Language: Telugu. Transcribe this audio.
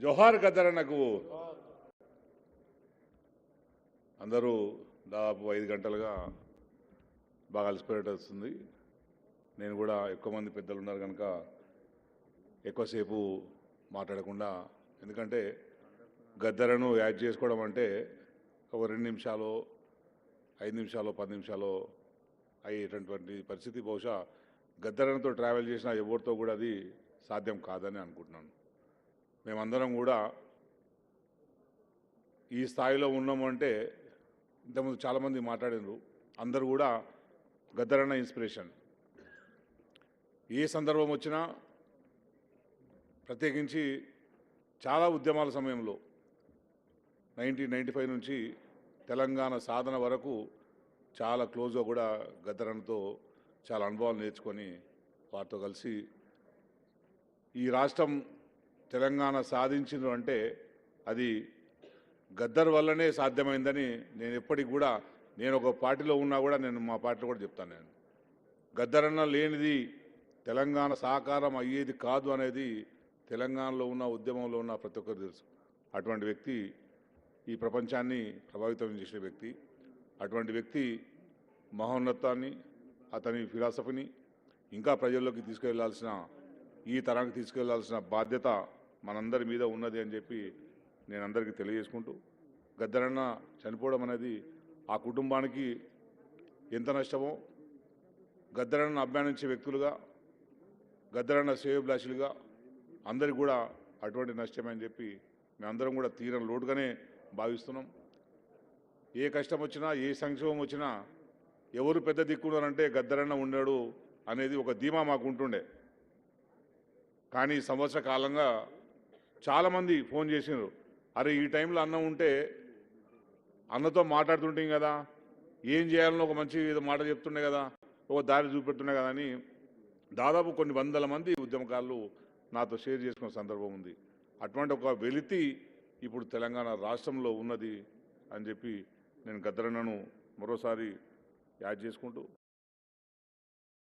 జోహార్ గద్దరన్నకు అందరూ దాదాపు ఐదు గంటలుగా బాగా అలసిపోయేట వస్తుంది. నేను కూడా ఎక్కువ మంది పెద్దలు ఉన్నారు కనుక ఎక్కువసేపు మాట్లాడకుండా ఎందుకంటే గద్దరను యాడ్ చేసుకోవడం అంటే ఒక రెండు నిమిషాలు ఐదు నిమిషాలు పది నిమిషాలు అయ్యేటటువంటి పరిస్థితి. బహుశా గద్దరనతో ట్రావెల్ చేసిన ఎవరితో కూడా అది సాధ్యం కాదని అనుకుంటున్నాను. మేమందరం కూడా ఈ స్థాయిలో ఉన్నాము అంటే ఇంతకుముందు చాలామంది మాట్లాడినారు. అందరూ కూడా గద్దరన్న ఇన్స్పిరేషన్. ఏ సందర్భం వచ్చినా ప్రత్యేకించి చాలా ఉద్యమాల సమయంలో నైన్టీన్ నైంటీ ఫైవ్ నుంచి తెలంగాణ సాధన వరకు చాలా క్లోజ్గా కూడా గద్దరన్నతో చాలా అనుభవాలు నేర్చుకొని వారితో కలిసి ఈ రాష్ట్రం తెలంగాణ సాధించింది అంటే అది గద్దర్ వల్లనే సాధ్యమైందని నేను ఎప్పటికి కూడా నేను ఒక పార్టీలో ఉన్నా కూడా నేను మా పార్టీలో కూడా చెప్తాను నేను. గద్దరన్న లేనిది తెలంగాణ సాకారం అయ్యేది కాదు అనేది తెలంగాణలో ఉన్న ఉద్యమంలో ఉన్న ప్రతి ఒక్కరు తెలుసు. అటువంటి వ్యక్తి ఈ ప్రపంచాన్ని ప్రభావితం చేసిన వ్యక్తి. అటువంటి వ్యక్తి మహోన్నతాన్ని అతని ఫిలాసఫీని ఇంకా ప్రజల్లోకి తీసుకెళ్ళాల్సిన ఈ తరానికి తీసుకెళ్ళాల్సిన బాధ్యత మనందరి మీద ఉన్నది అని చెప్పి నేను అందరికీ తెలియజేసుకుంటూ గద్దరన్న చనిపోవడం అనేది ఆ కుటుంబానికి ఎంత నష్టమో గద్దరన్న అభ్యానించే వ్యక్తులుగా గద్దరన్న శ్రేయోభిలాషులుగా అందరికి కూడా అటువంటి నష్టమే అని చెప్పి మేమందరం కూడా తీరం లోటుగానే భావిస్తున్నాం. ఏ కష్టం వచ్చినా ఏ సంక్షోభం వచ్చినా ఎవరు పెద్ద దిక్కున్నారంటే గద్దరన్న ఉన్నాడు అనేది ఒక ధీమా మాకు ఉంటుండే. కానీ సంవత్సర కాలంగా చాలామంది ఫోన్ చేసినారు అరే ఈ టైంలో అన్నం ఉంటే అన్నతో మాట్లాడుతుంటాం కదా. ఏం చేయాలని ఒక మంచి మాట చెప్తుండే కదా. ఒక దారి చూపెడుతుండే కదా అని దాదాపు కొన్ని వందల మంది ఉద్యమకారులు నాతో షేర్ చేసుకున్న సందర్భం ఉంది. అటువంటి ఒక వెలితి ఇప్పుడు తెలంగాణ రాష్ట్రంలో ఉన్నది అని చెప్పి నేను గద్దరన్నను మరోసారి యాడ్ చేసుకుంటూ